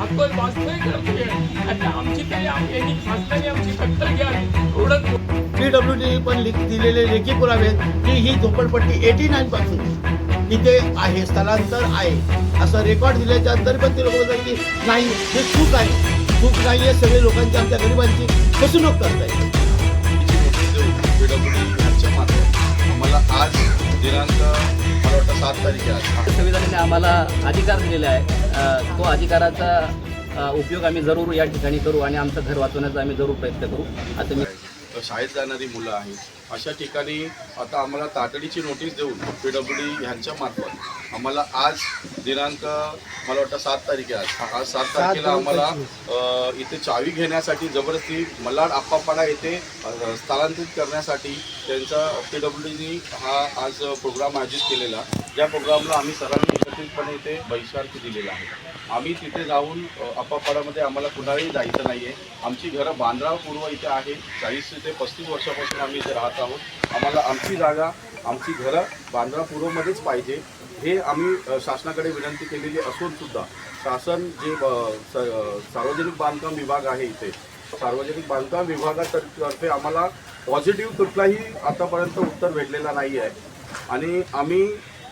पाहतोय वाचतोय करतोय आणि आमची तरी यांनी खासदारी आमची दखल घ्यावी एवढंच पीडब्ल्यू डी पण लिख- दिलेले लेखी पुरावे आहेत की ही झोपडपट्टी एटी नाईन पासून इथे आहे स्थलांतर आहे. असं रेकॉर्ड दिल्याच्या नंतर पण ते लोक बोलतात की नाही हे चूक आहे. चूक नाही आहे सगळे लोकांची आमच्या गरिबांची फसवणूक करतायत. पीडब्ल्यूडी यांच्या मार्फत आम्हाला आज दिनांक वाटतं सात तारीख संविधानाने आम्हाला अधिकार दिलेला आहे. तो अधिकाराचा उपयोग आम्ही जरूर या ठिकाणी करू आणि आमचं घर वाचवण्याचा आम्ही जरूर प्रयत्न करू. असं मी शाळेत जाणारी मुलं आहेत. अशा ठिकाणी आता आम्हाला तातडीची नोटीस देऊन पी डब्ल्यू डी ह्यांच्या मार्फत आम्हाला आज दिनांक मला वाटतं सात तारीख आहे आज. आज सात तारखेला आम्हाला इथे चावी घेण्यासाठी जबरदस्ती मलाड आप्पापाडा येथे स्थलांतरित करण्यासाठी त्यांचा पी डब्ल्यू डीनी हा आज प्रोग्राम आयोजित केलेला. ज्या प्रोग्रामला आम्ही सर्वांनी एकत्रितपणे इथे बहिष्कार दिलेला आहे. आम्ही तिथे जाऊन अ, आम्हाला कुणालाही जायचं नाही आहे आमची घरं बांद्रा पूर्व इथे आहे. चाळीस ते पस्तीस वर्षापासून आम्ही इथे राहत आहोत. आम्हाला आमची जागा आमची घरं बांद्रा पूर्वमध्येच पाहिजे. हे आम्ही शासनाकडे विनंती केलेली असून सुद्धा शासन जे स- सार्वजनिक बांधकाम विभाग आहे इथे सार्वजनिक बांधकाम विभागातर्फे आम्हाला पॉझिटिव्ह कुठलाही आतापर्यंत उत्तर भेटलेला नाही आहे आणि आम्ही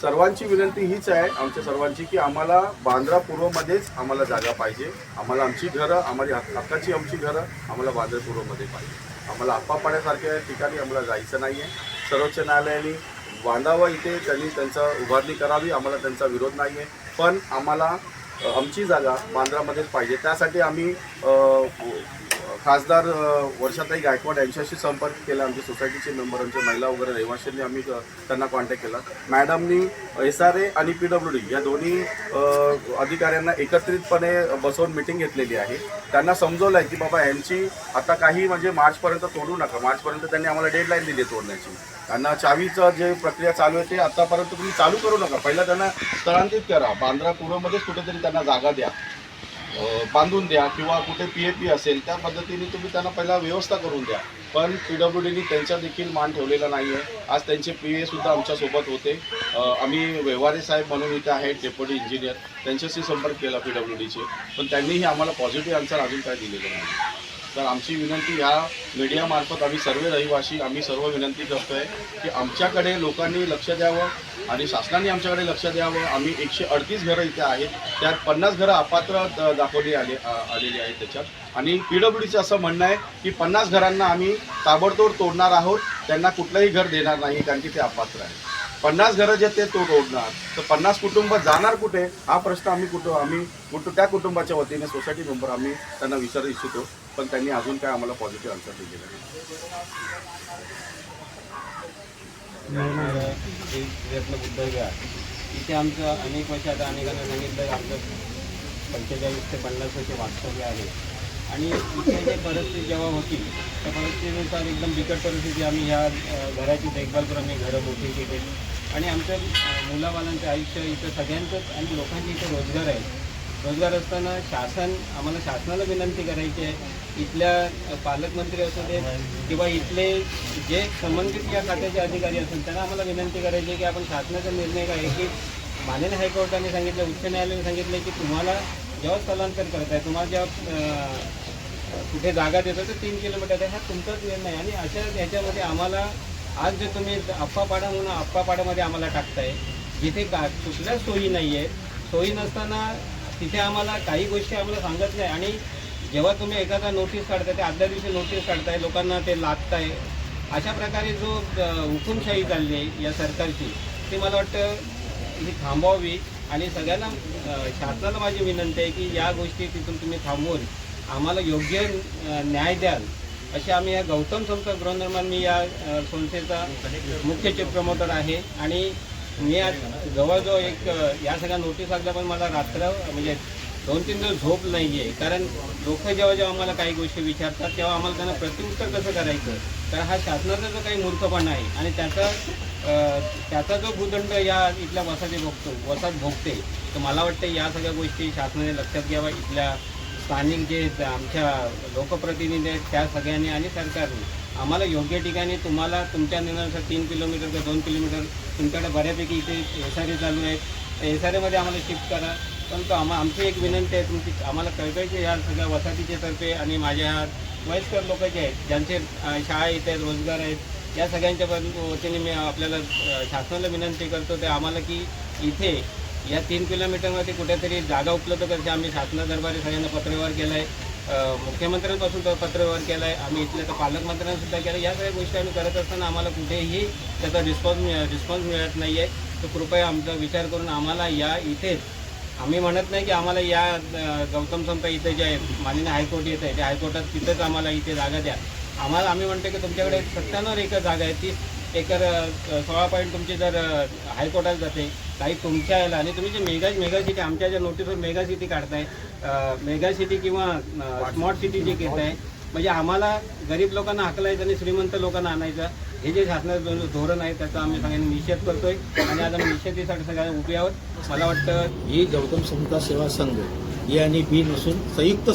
सर्वांची विनंती हीच आहे आमच्या सर्वांची की आम्हाला बांद्रा पूर्वमध्येच आम्हाला जागा पाहिजे. आम्हाला आमची घरं आम्हाला हक्काची आमची घरं आम्हाला बांद्रा पूर्वमध्ये पाहिजे. आम्हाला आप्पापाड्यासारख्या ठिकाणी आम्हाला जायचं नाही आहे सर्वोच्च न्यायालयाने बांधावं इथे त्यांनी त्यांचा उभारणी करावी आम्हाला त्यांचा विरोध नाही आहे पण आम्हाला आमची जागा बांद्रामध्येच पाहिजे. त्यासाठी आम्ही खासदार वर्षाताई गायकवाड यांच्याशी संपर्क केला आमच्या सोसायटीचे मेंबर आमच्या महिला वगैरे रहिवाशांनी आम्ही त्यांना कॉन्टॅक्ट केला. मॅडमनी एस आर ए आणि पी डब्ल्यू डी या दोन्ही अधिकाऱ्यांना एकत्रितपणे बसवून मिटिंग घेतलेली आहे. त्यांना समजवलं आहे की बाबा यांची आता काही म्हणजे मार्चपर्यंत तोडू नका. मार्चपर्यंत त्यांनी आम्हाला डेडलाईन दिली आहे तोडण्याची. त्यांना चावीचं जे प्रक्रिया चालू आहे ते आतापर्यंत तुम्ही चालू करू नका. पहिला त्यांना स्थलांतरित करा. बांद्रा पूर्वमध्येच कुठेतरी त्यांना जागा द्या. बांधून द्या किंवा कुठे पी ए पी असेल त्या पद्धतीने तुम्ही त्यांना पहिला व्यवस्था करून द्या. पण पी डब्ल्यू डीनी त्यांचा देखील मान ठेवलेला नाही आहे आज त्यांचे पी एसुद्धा आमच्यासोबत होते. आम्ही व्यवहारे साहेब म्हणून इथे आहेत डेप्युटी इंजिनियर. त्यांच्याशी संपर्क केला पी डब्ल्यू डीचे. पण त्यांनीही आम्हाला पॉझिटिव्ह आन्सर अजून काय दिलेलं नाही तर आमची विनंती ह्या मीडियामार्फत आम्ही सर्व रहिवासी आम्ही सर्व विनंती करतो आहे की आमच्याकडे लोकांनी लक्ष द्यावं आणि शासनाने आमच्याकडे लक्ष द्यावं. आम्ही एकशे अडतीस घरं इथे आहेत. त्यात पन्नास घरं अपात्र दाखवली आले आलेली आहेत त्याच्यात. आणि पी डब्ल्यू डीचं असं म्हणणं आहे की पन्नास घरांना आम्ही ताबडतोड तोडणार आहोत. त्यांना कुठलंही घर देणार नाही कारण की ते अपात्र आहे पन्नास घरं जे ते तो तोडणार. तर पन्नास कुटुंब जाणार कुठे? हा प्रश्न आम्ही कुठं आम्ही कुठं त्या कुटुंबाच्या वतीने सोसायटी मेंबर आम्ही त्यांना विचारू इच्छितो. पण त्यांनी अजून काय आम्हाला पॉझिटिव्ह आन्सर दिलेला नाही. प्रयत्न बुद्धविहार इथे आमचं अनेक वर्ष आता अनेकांना सांगितलं की आमचं पंचेचाळीस ते पन्नास वर्ष वास्तव्य आहे. आणि इथे जे परिस्थिती जेव्हा होती त्या परिस्थितीनुसार एकदम बिकट परिस्थिती आम्ही ह्या घराची देखभाल करून आम्ही घरं मोठी केली. आणि आमच्या मुलाबालांचं आयुष्य इथं सगळ्यांचंच आणि लोकांचे इथे रोजगार आहे. रोजगार असताना शासन आम्हाला शासनाला विनंती करायची आहे इथल्या पालकमंत्री असू दे किंवा इथले जे संबंधित या खात्याचे अधिकारी असतील त्यांना आम्हाला विनंती करायची आहे की आपण शासनाचा निर्णय काय आहे की माननीय हायकोर्टाने सांगितलं उच्च न्यायालयाने सांगितलं की तुम्हाला जेव्हा स्थलांतर करताय तुम्हाला जेव्हा कुठे जागा देतो तर तीन किलोमीटर आहे हा तुमचाच निर्णय आणि अशा ह्याच्यामध्ये आम्हाला आज जे तुम्ही अप्पापाडा म्हणून अप्पापाड्यामध्ये आम्हाला टाकताय जिथे का कुठल्या सोयी नाही आहे सोयी नसताना तिथे आम्हाला काही गोष्टी आम्हाला सांगत नाही. आणि जेव्हा तुम्ही एखादा नोटीस काढताय ते आदल्या दिवशी नोटीस काढताय लोकांना ते लागताय अशा प्रकारे जो हुकुमशाही चालली आहे या सरकारची ती मला वाटतं ही थांबवावी. आणि सगळ्यांना शासनाला माझी विनंती आहे की या गोष्टी तिथून तुम्ही थांबवून आम्हाला योग्य न्याय द्याल. असे आम्ही या गौतम संस्था गृहनिर्माण मी या संस्थेचा मुख्य चिफ प्रमोटर आहे. आणि मी आज जवळजवळ एक या सगळ्या नोटीस लागल्या पण मला रात्र म्हणजे दोन तीन दिवस झोप नाही आहे कारण लोक जेव्हा जेव्हा आम्हाला काही गोष्टी विचारतात तेव्हा आम्हाला त्यांना प्रत्युत्तर कसं करायचं? तर हा शासनाचा जो काही मूर्खपणा आहे आणि त्याचा त्याचा जो भूदंड या इथल्या वसाचे भोगतो वसात भोगते तर मला वाटतं या सगळ्या गोष्टी शासनाने लक्षात घ्यावा इथल्या स्थानिक जे आमच्या लोकप्रतिनिधी आहेत त्या सगळ्यांनी आणि सरकारने आम्हाला योग्य ठिकाणी तुम्हाला तुमच्या निर्णयानुसार तीन किलोमीटर किंवा दोन किलोमीटर तुमच्याकडे बऱ्यापैकी इथे एस आर ए चालू आहेत. एस आर एमध्ये आम्हाला शिफ्ट करा. परंतु आम्हा आमची एक विनंती आहे तुमची आम्हाला कळकळीचे या सगळ्या वसाहतीच्या तर्फे आणि माझ्या वयस्कर लोक जे आहेत ज्यांचे शाळा इथे आहेत रोजगार आहेत या सगळ्यांच्या वतीने मी आपल्याला शासनाला विनंती करतो ते आम्हाला की इथे या तीन किलोमीटरमध्ये कुठेतरी जागा उपलब्ध करते आम्ही शासना दरबारी सगळ्यांना पत्रव्यवहार केला आहे मुख्यमंत्र्यांपासून पत्रव्यवहार केला आहे आम्ही इथल्या तर पालकमंत्र्यांसुद्धा केलं. या सगळ्या गोष्टी आम्ही करत असताना आम्हाला कुठेही त्याचा रिस्पॉन्स रिस्पॉन्स मिळत नाही आहे तर कृपया आमचा विचार करून आम्हाला या इथेच आम्ही म्हणत नाही की आम्हाला या गौतम संत इथे जे आहे माननीय हायकोर्ट येत आहे त्या हायकोर्टात तिथंच आम्हाला इथे जागा द्या. आम्हाला आम्ही म्हणतो की तुमच्याकडे सत्त्याण्णव एकर जागा आहे. ती एकर सोळा पॉईंट तुमची जर हायकोर्टात जाते काही तुमच्या यायला आणि तुम्ही जे मेगा मेगा सिटी आमच्या ज्या नोटीसवर मेगा सिटी काढताय मेगा सिटी किंवा स्मार्ट सिटी जे आहे म्हणजे आम्हाला गरीब लोकांना हाकलायचं आणि श्रीमंत लोकांना आणायचं हे जे शासनाचं धोरण आहे त्याचा आम्ही सगळ्यांनी निषेध करतोय आणि आज आम्ही निषेधीसाठी सगळ्यांना उभी आहोत. मला वाटतं ही गौतम समता सेवा संघ ही आणि बी नसून संयुक्त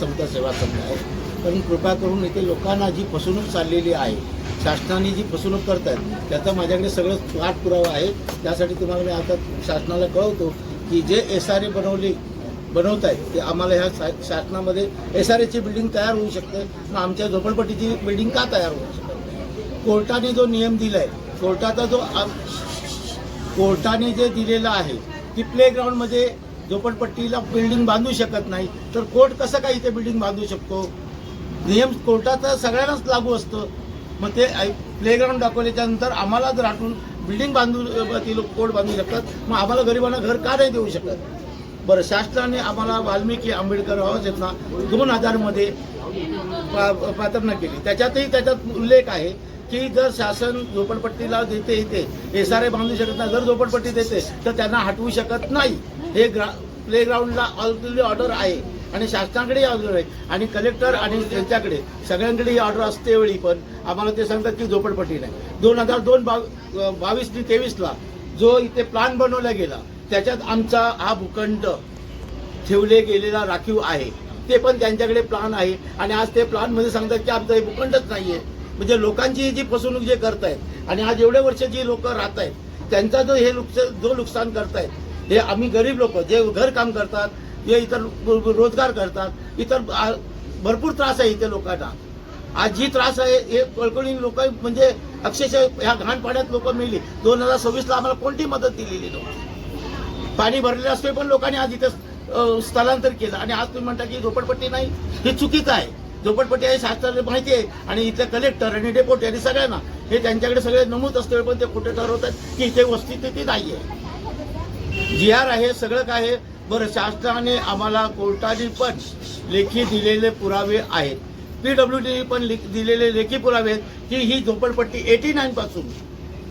समता सेवा संघ आहे. पण कृपा करून इथे लोकांना जी फसवणूक चाललेली आहे शासनाने जी फसवणूक करतात त्याचा माझ्याकडे सगळं पाठपुरावा आहे. त्यासाठी तुम्हाला मी आता शासनाला कळवतो की जे एस आर ए बनवले बनवत आहेत ते आम्हाला ह्या शा- शासनामध्ये एस आर एची बिल्डिंग तयार होऊ शकते. मग आमच्या झोपडपट्टीची बिल्डिंग का तयार होऊ शकते? कोर्टाने जो नियम दिला आहे कोर्टाचा जो आम- कोर्टाने जे दिलेलं आहे ती प्लेग्राऊंडमध्ये झोपडपट्टीला बिल्डिंग बांधू शकत नाही. तर कोर्ट कसं काय इथे बिल्डिंग बांधू शकतो? नियम कोर्टाचा सगळ्यांनाच लागू असतं. मग ते प्लेग्राऊंड दाखवल्याच्या नंतर आम्हाला जर आठवून बिल्डिंग बांधू ती लोक कोर्ट बांधू शकतात मग आम्हाला गरिबांना घर का नाही देऊ शकत? बरं शासनाने आम्हाला वाल्मिकी आंबेडकर आवाज आहेत ना दोन हजारमध्ये पा- पात्रना केली. त्याच्यातही त्याच्यात उल्लेख आहे की जर शासन झोपडपट्टीला देते इथे एस आर ए बांधू शकत नाही जर झोपडपट्टी देते तर त्यांना हटवू शकत नाही. हे ग्रा प्लेग्राऊंडला ऑलरेडी ऑर्डर आहे. आणि शासनाकडे ऑर्डर आहे. आणि कलेक्टर आणि त्यांच्याकडे सगळ्यांकडे ही ऑर्डर असते वेळी पण आम्हाला ते सांगतात की झोपडपट्टी नाही. दोन हजार दोन बावीस ते तेवीसला जो इथे प्लान बनवला गेला त्याच्यात आमचा हा भूखंड ठेवले गेलेला राखीव आहे. ते पण त्यांच्याकडे प्लान आहे. आणि आज ते प्लानमध्ये सांगतात की आमचं हे भूखंडच नाही आहे म्हणजे लोकांची जी फसवणूक जे करतायत आणि आज एवढे वर्ष जी लोक राहत आहेत त्यांचा जो हे नुकसान जो नुकसान करतायत हे आम्ही गरीब लोक जे घर काम करतात हे इतर रोजगार करतात. इतर भरपूर त्रास आहे इथे लोकांना. आज जी त्रास आहे हे कळकळी लोक म्हणजे अक्षरशः ह्या घाण पाण्यात लोक मिळली दोन हजार सव्वीसला आम्हाला कोणती मदत दिलेली नव्हती. पाणी भरलेलं असते पण लोकांनी आज इथे स्थलांतर केलं. आणि आज तुम्ही म्हणता की झोपडपट्टी नाही. हे चुकीचं आहे. झोपडपट्टी आहे शास्त्राला माहिती आहे. आणि इथले कलेक्टर आणि डेपोटी आणि सगळ्यांना हे त्यांच्याकडे सगळे नमूद असते पण ते कुठे ठरवतात की इथे वस्ती नाही आहे जी आर आहे सगळं काय आहे बरं शासनाने आम्हाला कोर्टाने पण लेखी दिलेले पुरावे आहेत. पी डब्ल्यू डीने पण लिख- दिलेले लेखी पुरावे आहेत की ही झोपडपट्टी एटी नाईन पासून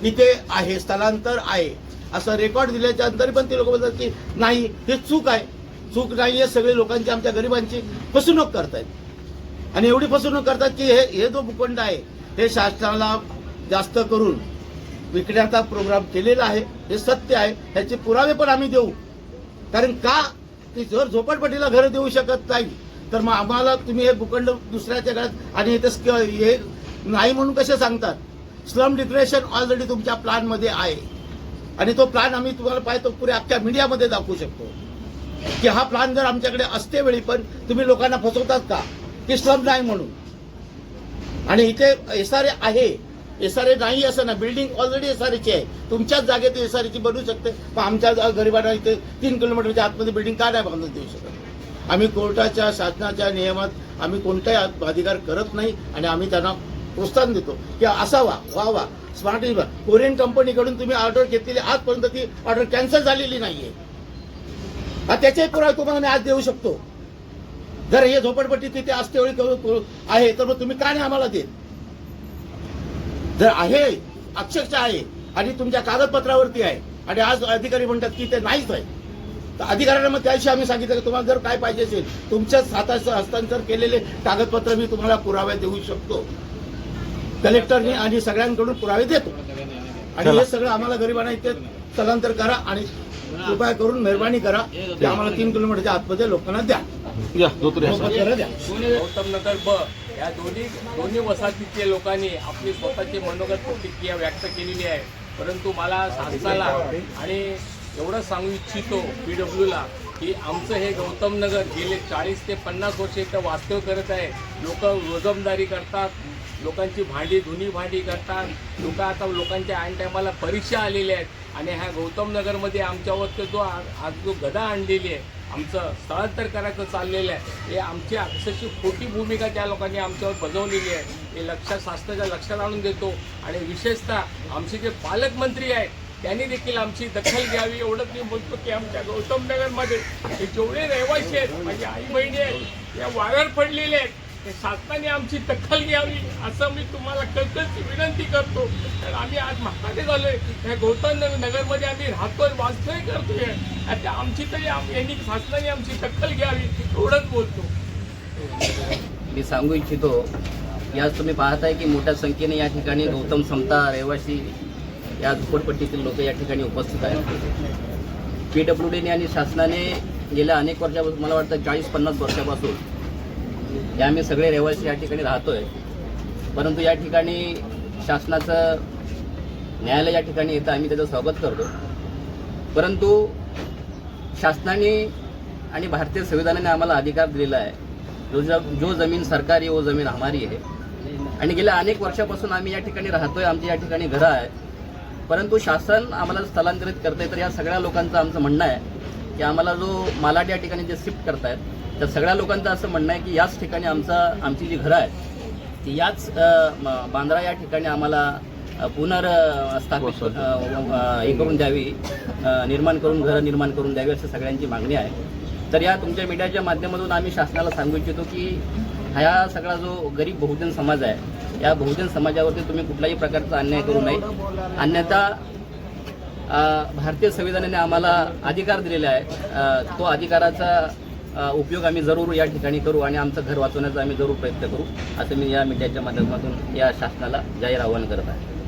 इथे आहे स्थलांतर आहे. असं रेकॉर्ड दिल्याच्या नंतर पण ते लोक बोलतात की नाही हे चूक आहे. चूक नाही आहे सगळे लोकांची आमच्या गरिबांची फसवणूक करतायत. आणि एवढी फसवणूक करतात की हे हे जो भूखंड आहे हे शासनाला जास्त करून विकण्याचा प्रोग्राम केलेला आहे हे सत्य आहे ह्याचे पुरावे पण आम्ही देऊ. कारण का? की जर झोपडपट्टीला घरं देऊ शकत नाही तर मग आम्हाला तुम्ही हे भूखंड दुसऱ्याच्या घरात आणि इथे स्क- हे नाही म्हणून कसे सांगतात? स्लम डिक्रेशन ऑलरेडी तुमच्या प्लॅनमध्ये आहे. आणि तो प्लॅन आम्ही तुम्हाला पाहतो पुऱ्या अख्ख्या मीडियामध्ये दाखवू शकतो. की हा प्लॅन जर आमच्याकडे असते वेळी पण तुम्ही लोकांना फसवतात का? की स्लम नाही म्हणून. आणि इथे एस आर ए आहे. एस आर ए नाही असं ना बिल्डिंग ऑलरेडी एस आर एची आहे. तुमच्याच जागेत एस आर बनवू शकते. पण आमच्या जा- गरिबांना इथे तीन किलोमीटरच्या आतमध्ये बिल्डिंग का नाही बांधून देऊ शकत? आम्ही कोर्टाच्या शासनाच्या नियमात आम्ही कोणताही अधिकार करत नाही आणि आम्ही त्यांना प्रोत्साहन देतो. की असावा वा वा स्मार्ट कोरियन कंपनीकडून तुम्ही ऑर्डर घेतलेली आजपर्यंत ती ऑर्डर कॅन्सल झालेली नाहीये. हा त्याचाही पुरावा तुम्हाला मी आज देऊ शकतो. जर हे झोपडपट्टी तिथे असते वेळी आहे तर मग तुम्ही का नाही आम्हाला देत? जर आहे अक्षरशः आहे. आणि तुमच्या कागदपत्रावरती आहे. आणि आज अधिकारी म्हणतात की ते नाहीच आहे. तर अधिकाऱ्यांना मग त्याविषयी आम्ही सांगितलं की तुम्हाला जर काय पाहिजे असेल तुमच्याच हाताचं हस्तांतर केलेले कागदपत्र मी तुम्हाला पुरावे देऊ शकतो. कलेक्टरने आणि सगळ्यांकडून पुरावे देतो. आणि हे सगळं आम्हाला गरिबांना इथे स्थलांतर करा आणि कृपया करून मेहरबानी करा. आम्हाला तीन किलोमीटरच्या आतमध्ये लोकांना द्या. द्या गौतम नगर ब या दोन्ही दोन्ही वसाहतीतल्या लोकांनी आपली स्वतःची मनोगत प्रतिक्रिया व्यक्त केलेली आहे. परंतु मला शासनाला आणि एवढं सांगू इच्छितो पी डब्ल्यूला की आमचं हे गौतमनगर गेले चाळीस ते पन्नास वर्ष इथं वास्तव करत आहे. लोक रोजमदारी करतात लोकांची भांडी धुनी भांडी करतात. लोक आता लोकांच्या ऐन टायमाला परीक्षा आलेल्या आहेत. आणि ह्या गौतमनगरमध्ये आमच्यावरती जो आ- आज जो गदा आणलेली आहे. आमचं स्थळांतर करायचं चाललेलं आहे. हे आमची अक्षरशी खोटी भूमिका त्या लोकांनी आमच्यावर बजावलेली आहे. हे लक्षात शासनाच्या लक्षात आणून देतो. आणि विशेषतः आमचे जे पालकमंत्री आहेत त्यांनी देखील आमची दखल घ्यावी. एवढंच मी बोलतो की आमच्या गौतम नगरमध्ये हे जेवढे रहिवासी आहेत माझी आई बहिणी आहेत या वाऱ्यावर पडलेले आहेत शासनाने आमची दखल घ्यावी असं मी तुम्हाला कळकळची विनंती करतो. तर आम्ही आज म्हातारे झालोय. या गौतम नगरमध्ये आम्ही राहतोय वास्तव्य करतोय. आता आमची तरी यांनी शासनाने आमची दखल घ्यावी एवढंच बोलतो. मी सांगू इच्छितो याच तुम्ही पाहताय की मोठ्या संख्येने या ठिकाणी गौतम समता रहिवासी या झोपडपट्टीतील लोक या ठिकाणी उपस्थित आहेत. पी डब्ल्यू डीने आणि शासनाने गेल्या अनेक वर्षापासून मला वाटतं चाळीस पन्नास वर्षापासून हे आम्ही सगळे रहिवासी या ठिकाणी राहतोय. परंतु या ठिकाणी शासनाचं न्यायालय या ठिकाणी येतं आम्ही त्याचं स्वागत करतो. परंतु शासनाने आणि भारतीय संविधानाने आम्हाला अधिकार दिलेला आहे. जो ज- जो जमीन सरकारी वो जमीन हमारी आहे. आणि गेल्या अनेक वर्षापासून आम्ही या ठिकाणी राहतोय आमची या ठिकाणी घरं आहेत. परंतु शासन आम्हाला स्थलांतरित करतंय तर या सगळ्या लोकांचं आमचं म्हणणं आहे की आम्हाला जो मालाड या ठिकाणी जे शिफ्ट करतायत त्या सगळ्या लोकांचं असं म्हणणं आहे की याच ठिकाणी आमचा आमची जी घरं आहेत ती याच बांद्रा या ठिकाणी आम्हाला अ, पुनर् अ, स्थापित अ, अ, हे करून द्यावी निर्माण करून घरं निर्माण करून द्यावी असं सगळ्यांची मागणी आहे. तर या तुमच्या मीडियाच्या माध्यमातून आम्ही शासनाला सांगू इच्छितो की हा सगळा जो गरीब बहुजन समाज आहे या बहुजन समाजावरती तुम्ही कुठल्याही प्रकारचा अन्याय करू नये. अन्यथा भारतीय संविधानाने आम्हाला अधिकार दिलेला आहे. तो अधिकाराचा उपयोग आम्ही जरूर या ठिकाणी करू आणि आमचं घर वाचवण्याचा आम्ही जरूर प्रयत्न करू असं मी या मीडियाच्या माध्यमातून या शासनाला जाहीर आवाहन करत आहे.